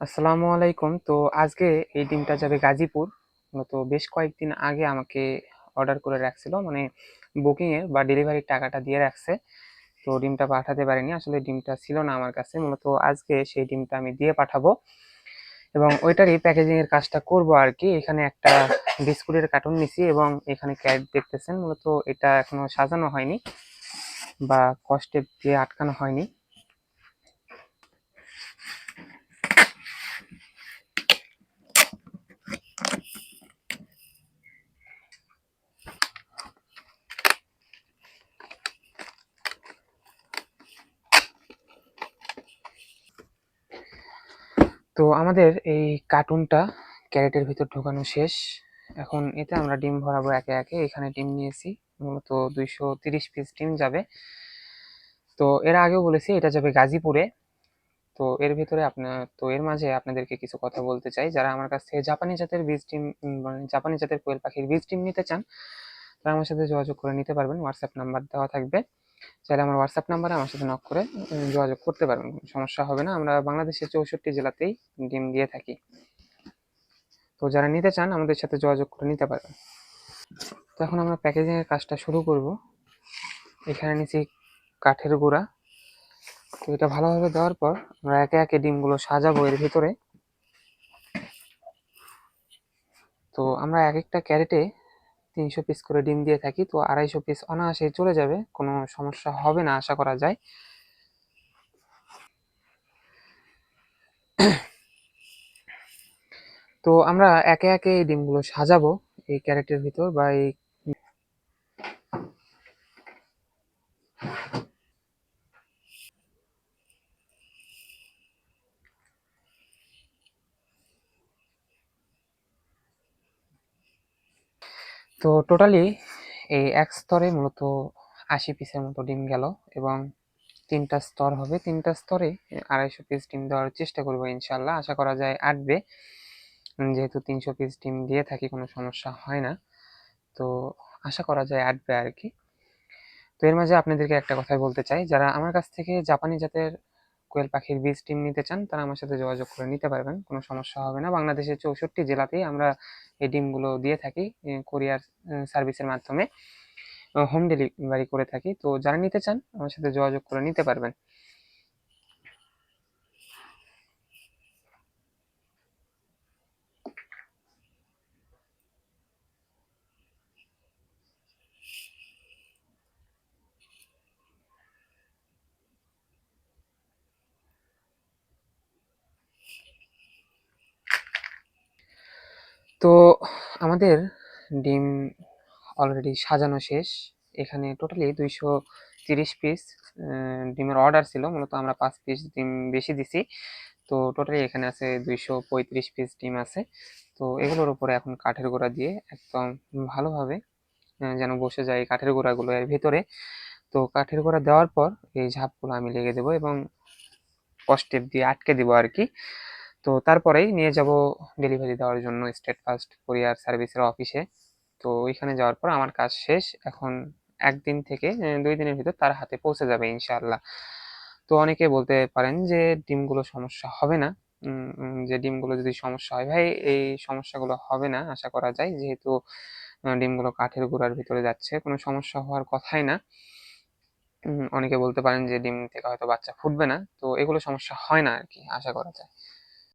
আসসালামু আলাইকুম। তো আজকে এই ডিমটা যাবে গাজীপুর মূলত বেশ কয়েকদিন আগে আমাকে অর্ডার করে রাখছিল মানে বুকিংয়ের বা ডেলিভারির টাকাটা দিয়ে রাখছে। তো ডিমটা পাঠাতে পারিনি, আসলে ডিমটা ছিল না আমার কাছে। মূলত আজকে সেই ডিমটা আমি দিয়ে পাঠাবো। এবং ওইটারই প্যাকেজিং এর কাজটা করব আর কি। এখানে একটা বিস্কুটের কার্টুন নিছি এবং এখানে ক্যাট দেখতেছেন। মূলত এটা এখনও সাজানো হয়নি বা কষ্টে দিয়ে আটকানো হয়নি। তো আমাদের এই কার্টুনটা ক্যারেটের ভিতর ঢোকানো শেষ। এখন এতে আমরা ডিম ভরাবো একে একে। এখানে ডিম নিয়েছি। মূলত দুইশো তিরিশ পিস ডিম যাবে। তো এর আগেও বলেছি, এটা যাবে গাজীপুরে। তো এর ভিতরে আপনার তো এর মাঝে আপনাদেরকে কিছু কথা বলতে চাই। যারা আমার কাছ থেকে জাপানি জাতের বীজ ডিম মানে জাপানি জাতের কোয়েল পাখির বীজ ডিম নিতে চান, তারা আমার সাথে যোগাযোগ করে নিতে পারবেন। হোয়াটসঅ্যাপ নাম্বার দেওয়া থাকবে। চাইলে আমার হোয়াটসঅ্যাপ নাম্বারে আমার সাথে নক করে যোগাযোগ করতে পারবেন, সমস্যা হবে না। আমরা বাংলাদেশের চৌষট্টি জেলাতেই ডিম দিয়ে থাকি। তো যারা নিতে চান, আমাদের সাথে যোগাযোগ করে নিতে পারবেন। তো এখন আমরা প্যাকেজিংয়ের কাজটা শুরু করব। এখানে নিচে কাঠের গুঁড়া। তো এটা ভালোভাবে দেওয়ার পর আমরা একে একে ডিমগুলো সাজাবো এর ভিতরে। তো আমরা এক একটা ক্যারেটে তিনশো পিস করে ডিম দিয়ে থাকি, তো আড়াইশো পিস অনায়াসে চলে যাবে, কোনো সমস্যা হবে না, আশা করা যায়। তো আমরা একে একে এই ডিমগুলো সাজাবো, এই ক্যারেটের ভিতর বা এই তো টোটালি এই এক স্তরে মূলত আশি পিসের মতো ডিম গেল এবং তিনটা স্তর হবে। তিনটা স্তরে আড়াইশো পিস ডিম দেওয়ার চেষ্টা করব ইনশাল্লাহ আশা করা যায় আটবে। যেহেতু তিনশো পিস ডিম দিয়ে থাকি, কোনো সমস্যা হয় না। তো আশা করা যায় আটবে আর কি। তো এর মাঝে আপনাদেরকে একটা কথাই বলতে চাই। যারা আমার কাছ থেকে জাপানি জাতের কোয়েল পাখির বীজ টিম নিতে চান, তারা আমার সাথে যোগাযোগ করে নিতে পারবেন, কোনো সমস্যা হবে না। বাংলাদেশের চৌষট্টি জেলাতেই আমরা এই ডিমগুলো দিয়ে থাকি কোরিয়ার সার্ভিসের মাধ্যমে হোম ডেলিভারি করে থাকি। তো যারা নিতে চান, আমার সাথে যোগাযোগ করে নিতে পারবেন। তো আমাদের ডিম অলরেডি সাজানো শেষ। এখানে টোটালি দুইশো তিরিশ পিস ডিমের অর্ডার ছিল। মূলত আমরা পাঁচ পিস ডিম বেশি দিছি। তো টোটালি এখানে আছে দুইশো পঁয়ত্রিশ পিস ডিম আছে। তো এগুলোর উপরে এখন কাঠের গোড়া দিয়ে একদম ভালোভাবে যেন বসে যায় কাঠের গোড়াগুলো এর ভিতরে। তো কাঠের গোড়া দেওয়ার পর এই ঝাপগুলো আমি লেগে দেবো এবং কষ্টেপ দিয়ে আটকে দেবো আর কি। তো তারপরেই নিয়ে যাব ডেলিভারি দেওয়ার জন্য স্টেট ফার্স্ট কোরিয়ার সার্ভিসের অফিসে তো ওইখানে যাওয়ার পর আমার কাজ শেষ। এখন একদিন থেকে দুই দিনের ভিতর তার হাতে পৌঁছে যাবে ইনশাআল্লাহ। তো অনেকে বলতে পারেন যে, ডিমগুলো সমস্যা হবে না। যে ডিমগুলো যদি সমস্যা হয়, ভাই, এই সমস্যাগুলো হবে না, আশা করা যায়। যেহেতু ডিমগুলো কাঠের গুঁড়ার ভিতরে যাচ্ছে, কোনো সমস্যা হওয়ার কথাই না। অনেকে বলতে পারেন যে, ডিম থেকে হয়তো বাচ্চা ফুটবে না। তো এগুলো সমস্যা হয় না আর কি, আশা করা যায়।